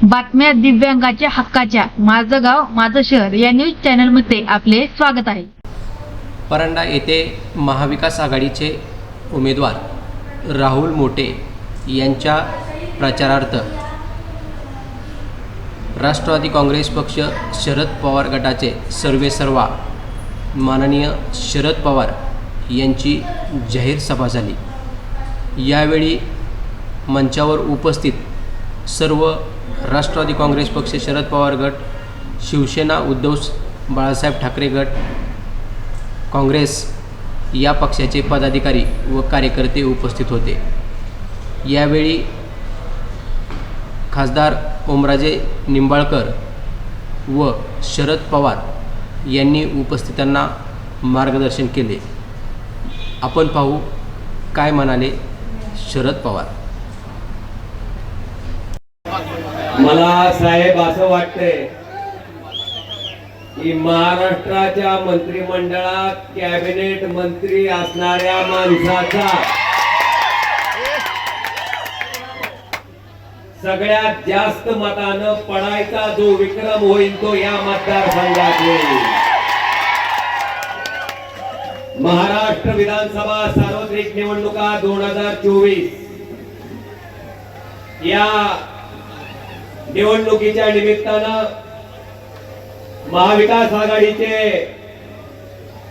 बातम्या दिव्यांगाच्या हक्काच्या. माझं गाव माझं शहर या न्यूज चॅनलमध्ये आपले स्वागत आहे. परंडा येथे महाविकास आघाडीचे उमेदवार राहुल मोटे यांच्या प्रचारार्थ राष्ट्रवादी काँग्रेस पक्ष शरद पवार गटाचे सर्वेसर्वा माननीय शरद पवार यांची जाहीर सभा झाली. यावेळी मंचावर उपस्थित सर्व राष्ट्रवादी काँग्रेस पक्ष शरद पवार गट शिवसेना उद्धव बाळासाहेब ठाकरे गट काँग्रेस या पक्षाचे पदाधिकारी व कार्यकर्ते उपस्थित होते. यावेळी खासदार ओमराजे निंबाळकर व शरद पवार यांनी उपस्थितांना मार्गदर्शन केले. आपण पाहू काय म्हणाले शरद पवार. मला साहेब असं वाटतंय की महाराष्ट्राच्या मंत्रिमंडळात कॅबिनेट मंत्री असणाऱ्या माणसाचा सगळ्यात जास्त मतानं पडायचा जो विक्रम होईल तो या मतदारसंघात होईल महाराष्ट्र विधानसभा सार्वत्रिक निवडणुका दोन हजार चोवीस. या निवडणुकीच्या निमित्तानं महाविकास आघाडीचे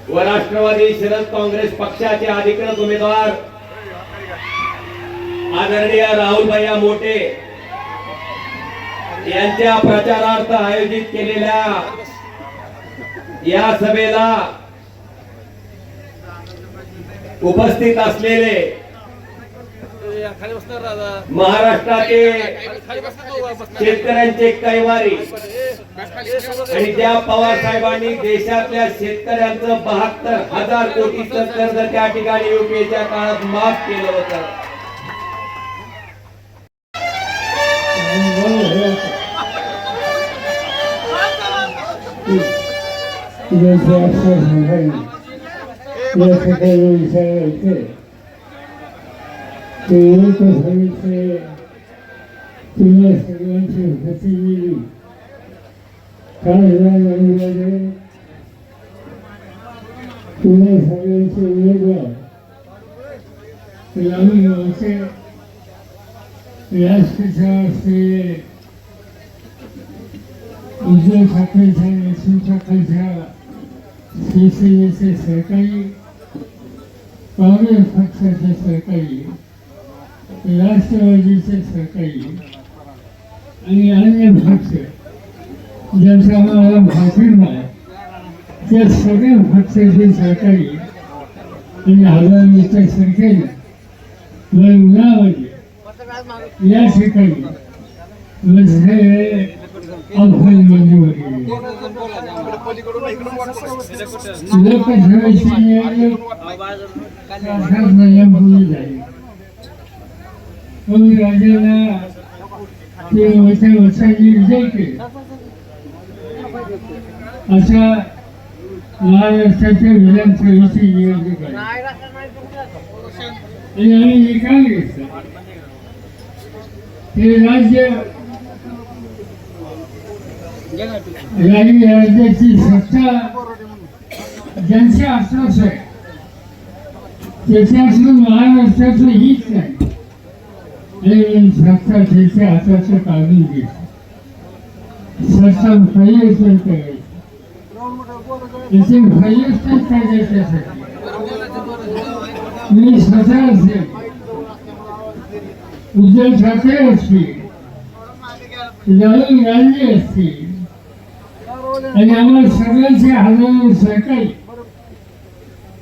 व राष्ट्रवादी शरद काँग्रेस पक्षाचे अधिकृत उमेदवार आदरणीय राहुल भैया मोटे यांच्या प्रचारार्थ आयोजित केलेल्या या सभेला उपस्थित असलेले महाराष्ट्राचे शेतकऱ्यांचे कैवारी. आणि ज्या पवार साहेबांनी देशातल्या शेतकऱ्यांचं बहात्तर हजार कोटीचं कर्ज त्या ठिकाणी युपीएच्या काळात माफ केलं होतं. जैसे अक्षर संघाई या सगळ्या विषयाचे ते एक सविषय तुम्हा सगळ्यांची उपस्थिती दिली काल या रविवारी तुम्हा सगळ्यांचे उमेदवार लावून गावचे व्यासपीठा असलेले उद्धव ठाकरेच्या नेतृत्वाखालच्या शिवसेनेचे सहकारी काँग्रेस पक्षाचे सहकारी राष्ट्रवादीचे सहकारी आणि अन्य पक्ष ज्यांचा मला भाकीर नाही त्या सगळ्या पक्षाचे सहकारी आणि हजारांच्या संख्येने उन्हामध्ये या ठिकाणी म्हणजे अफजल मंजूर लोकसभेची निवडणूक अशाच महिन्यापूर्वी झाली कवी राजाला ते मोठ्या वर्षांनी विजय केले. अशा महाराष्ट्राच्या विधानसभेची निवडणूक आहे आणि आम्ही निकाल. घेतला हे राज्य राज्याची सत्ता ज्यांच्या हातात आहे त्याच्यातलं महाराष्ट्राचं हीच नाही. आणि सत्ता त्याच्या हाताचं काढून घेत सत्ता परिवर्तन करायचं त्याचे परिवर्तन करायच्यासाठी मी स्वतः असेल उद्धव ठाकरे असतील राहुल गांधी असतील आणि आम्हाला सगळ्यांचे हजारो सहकारी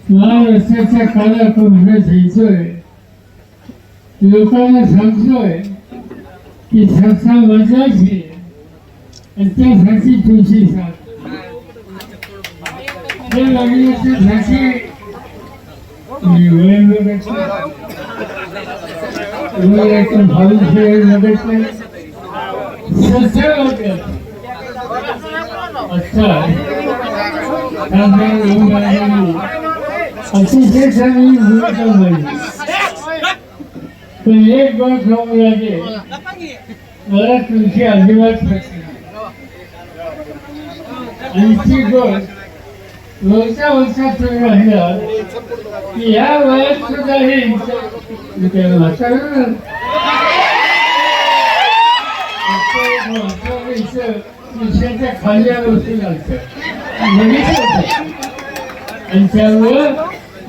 महाराष्ट्राच्या कानाकोपऱ्यात यायचोय लोकांना सांगतोय की सत्ता बदलायची आणि त्यासाठी લોકોને સમજો કે સંસ્થા વજા છે અત્યારે સાચી તુલસી સાથ જે છે સાચી અચ્છા. અચ્છા अतिशय एक भूमिका मांडली पण मला तुमची अजिबात ऐंशी आणि वरच्या वर्षात तुम्ही राहिला की या वयात सुद्धा हे इथं- इथं म्हातारं आणि त्यामुळं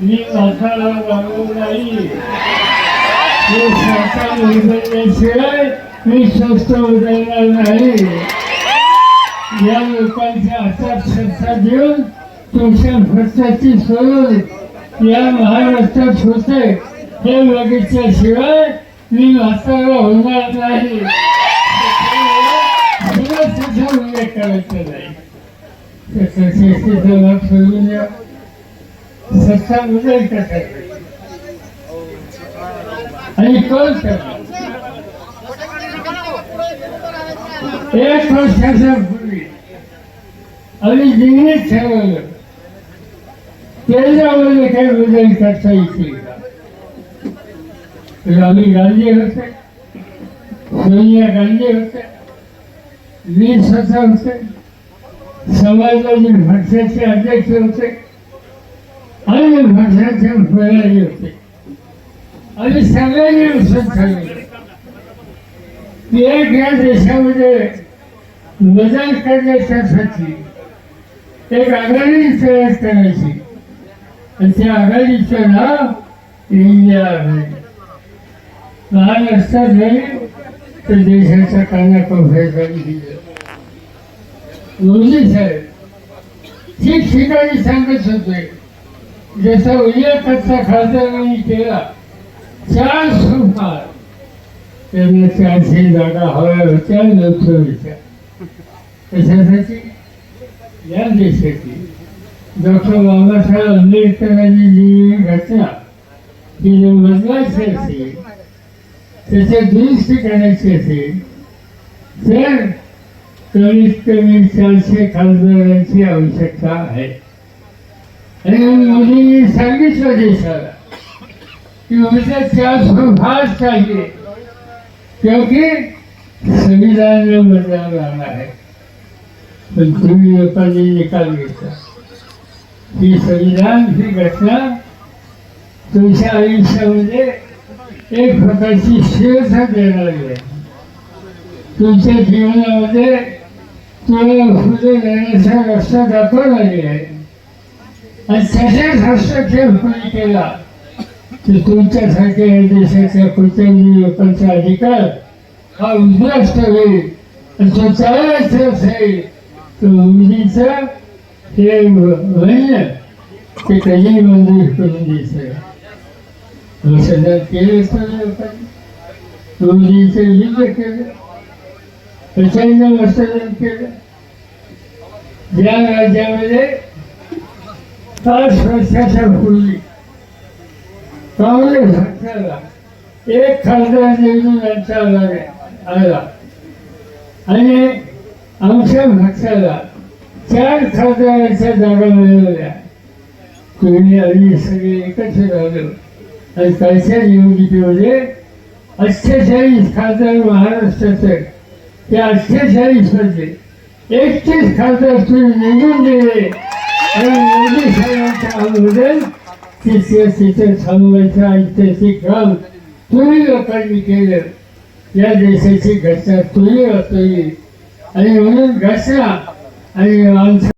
मी माथाला लागू नाही हे सरकार उघडल्याशिवाय मी स्वस्त उघडणार नाही या लोकांच्या हातात सत्ता देऊन तुमच्या खर्चाची सोडून या महाराष्ट्रात होते हे बघितल्याशिवाय मी म्हातारा होणार नाही तुला तिचा उल्लेख करायचा नाही त्याचा शेतीचा लाभ सोडून द्या सत्ता उदय करायचं आणि कोण करणार एक वर्षाच्या पूर्वी आम्ही जिंकणीत ठरवलं त्याच्यामध्ये काही बदल करता येतील का राहुल गांधी होते सोनिया गांधी होते मी स्वतः होते समाजवादी पक्षाचे अध्यक्ष होते आणि पक्षाचे प्रधानी होते आणि सगळ्यांनी असं ठरवलं की एक या देशामध्ये वजन करण्याच्यासाठी एक आघाडी तयार करायची. आणि त्या आघाडीचं नाव इंडिया आघाडी महाराष्ट्रात नाही तर देशाच्या कानाकोपऱ्यात दिलं मोदी साहेब ठिकठिकाणी सांगत होते जसा उल्लेखाचा खासदारांनी केला चार सुमार. त्यांना चारशे जागा हव्या होत्या विचार. कशासाठी? या देशाची. डॉक्टर बाबासाहेब आंबेडकरांनी जी रचना ती जर बदलायची असेल त्याच्या दुरुस्ती करायची असेल तर कमीत कमी चारशे खासदारांची आवश्यकता आहे. आणि मोदींनी सांगितलं देशाला कि मुझे चार सौ भाग चाहिए क्योंकि संविधान में बदलाव लाना है पण तुम्ही लोकांनी निकाल घेतला. ही संविधान ही घटना तुमच्या आयुष्यामध्ये एक प्रकारची स्थिरता देणारी आहे. तुमच्या जीवनामध्ये तुम्हाला पुढे जाण्याचा रस्ता दाखवणारी आहे. आणि त्याच्यात हस्तक्षेप कोणी केला. तर तुमच्यासारख्या या देशाच्या कुठल्याही लोकांचा अधिकार हा उद्ध्वस्त होईल आणि तो चालायचा असेल तर मोदीचं हे म्हणणं ते कधी मंजूर करून द्यायचं. सध्या केलं असतं लोकांनी मोदीचं युद्ध केलं प्रचंड मतदान केलं. ज्या राज्यामध्ये पाच वर्षाच्या पूर्वी चांगले पक्षाला एक खासदार निवडून यांचा आला आणि आमच्या पक्षाला चार खासदारांच्या जागा मिळवल्या तुम्ही आम्ही सगळे एकत्र राहिलो. आणि कालच्या निवडणुकीमध्ये अठ्ठेचाळीस खासदार महाराष्ट्राचे. त्या अठ्ठेचाळीसमध्ये म्हणजे एकतीस खासदार तुम्ही निवडून दिले आणि मोदी साहेबांच्या अगोदर तिथे तिथे थांबवायचं ऐतिहासिक काम तुम्ही लोकांनी केलं या देशाची घटना तुम्ही वाचवली आणि म्हणून घटना आणि आमचं